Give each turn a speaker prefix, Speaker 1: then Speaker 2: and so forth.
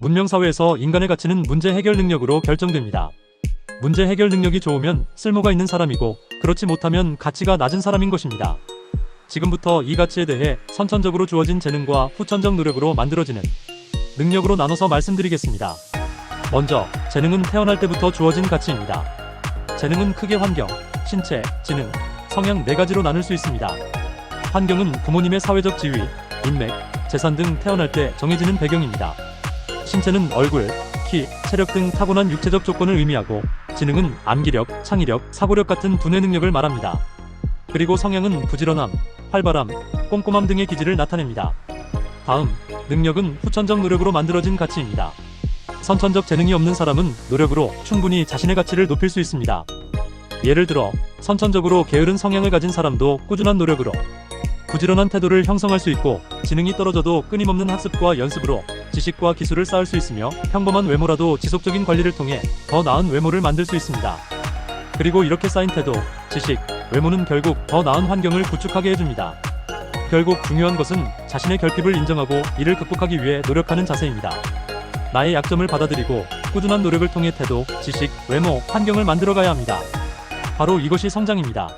Speaker 1: 문명사회에서 인간의 가치는 문제 해결 능력으로 결정됩니다. 문제 해결 능력이 좋으면 쓸모가 있는 사람이고 그렇지 못하면 가치가 낮은 사람인 것입니다. 지금부터 이 가치에 대해 선천적으로 주어진 재능과 후천적 노력으로 만들어지는 능력으로 나눠서 말씀드리겠습니다. 먼저 재능은 태어날 때부터 주어진 가치입니다. 재능은 크게 환경, 신체, 지능, 성향 네 가지로 나눌 수 있습니다. 환경은 부모님의 사회적 지위, 인맥, 재산 등 태어날 때 정해지는 배경입니다. 신체는 얼굴, 키, 체력 등 타고난 육체적 조건을 의미하고 지능은 암기력, 창의력, 사고력 같은 두뇌 능력을 말합니다. 그리고 성향은 부지런함, 활발함, 꼼꼼함 등의 기질을 나타냅니다. 다음, 능력은 후천적 노력으로 만들어진 가치입니다. 선천적 재능이 없는 사람은 노력으로 충분히 자신의 가치를 높일 수 있습니다. 예를 들어, 선천적으로 게으른 성향을 가진 사람도 꾸준한 노력으로 부지런한 태도를 형성할 수 있고 지능이 떨어져도 끊임없는 학습과 연습으로 지식과 기술을 쌓을 수 있으며 평범한 외모라도 지속적인 관리를 통해 더 나은 외모를 만들 수 있습니다. 그리고 이렇게 쌓인 태도, 지식, 외모는 결국 더 나은 환경을 구축하게 해줍니다. 결국 중요한 것은 자신의 결핍을 인정하고 이를 극복하기 위해 노력하는 자세입니다. 나의 약점을 받아들이고 꾸준한 노력을 통해 태도, 지식, 외모, 환경을 만들어가야 합니다. 바로 이것이 성장입니다.